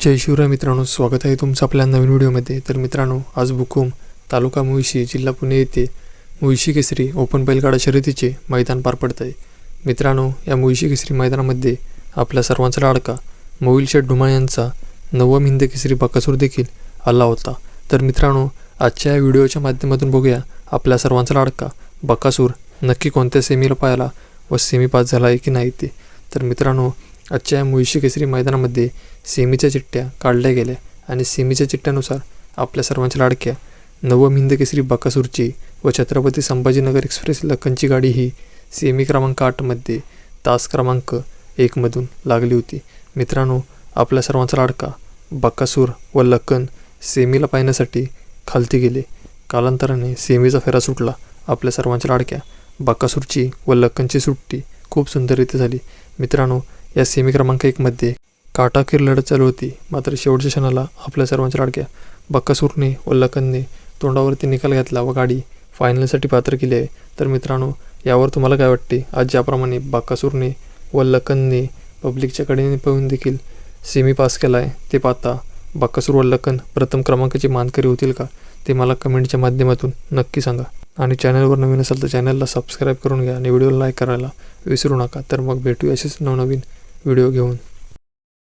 जय शिवराय मित्रांनो स्वागत आहे तुमचं आपल्या नवीन व्हिडिओमध्ये. तर मित्रांनो आज बुकुम तालुका मुळशी जिल्हा पुणे येथे मुळशी केसरी ओपन बैलगाडा शर्यतीचे मैदान पार पडत आहे मित्रांनो या मुळशी केसरी मैदानामध्ये आपल्या सर्वांचा लाडका मोविल शेठ ढुमाळ यांचा नवम हिंद केसरी बकासूर देखील आला होता. तर मित्रांनो आजच्या या व्हिडिओच्या माध्यमातून बघूया आपल्या सर्वांचा लाडका बकासूर नक्की कोणत्या सेमीला पाहायला व सेमी पास झाला आहे की नाही ते. तर मित्रांनो आजच्या या मुळशी केसरी मैदानामध्ये सेमीच्या चिठ्ठ्या काढल्या गेल्या आणि सेमीच्या चिठ्ठ्यानुसार आपल्या सर्वांच्या लाडक्या नवम हिंद केसरी बकासूरची व छत्रपती संभाजीनगर एक्सप्रेस लखनची गाडी ही सेमी क्रमांक आठमध्ये तास क्रमांक एकमधून लागली होती. मित्रांनो आपल्या सर्वांचा लाडका बकासूर व लखन सेमीला पाहण्यासाठी खालती गेले. कालांतराने सेमीचा फेरा सुटला. आपल्या सर्वांच्या लाडक्या बकासूरची व लखनची सुट्टी खूप सुंदररीत्या झाली. मित्रांनो या सेमी क्रमांक एकमध्ये काटाकीर लढत चालू होती. मात्र शेवटच्या क्षणाला आपल्या सर्वांच्या लाडक्या बक्कासूरने व लखनने तोंडावरती निकाल घेतला व गाडी फायनलसाठी पात्र केली आहे. तर मित्रांनो यावर तुम्हाला काय वाटते? आज ज्याप्रमाणे बाक्कासूरने व लखनने पब्लिकच्या कडेने पळून देखील सेमी पास केला आहे ते पाहता बाक्कासूर व लखन प्रथम क्रमांकाची मानकरी होतील का? ते मला कमेंटच्या माध्यमातून नक्की सांगा. आणि चॅनलवर नवीन असाल तर चॅनलला सबस्क्राईब करून घ्या आणि व्हिडिओला लाईक करायला विसरू नका. तर मग भेटूया असेच नवनवीन 의료교원.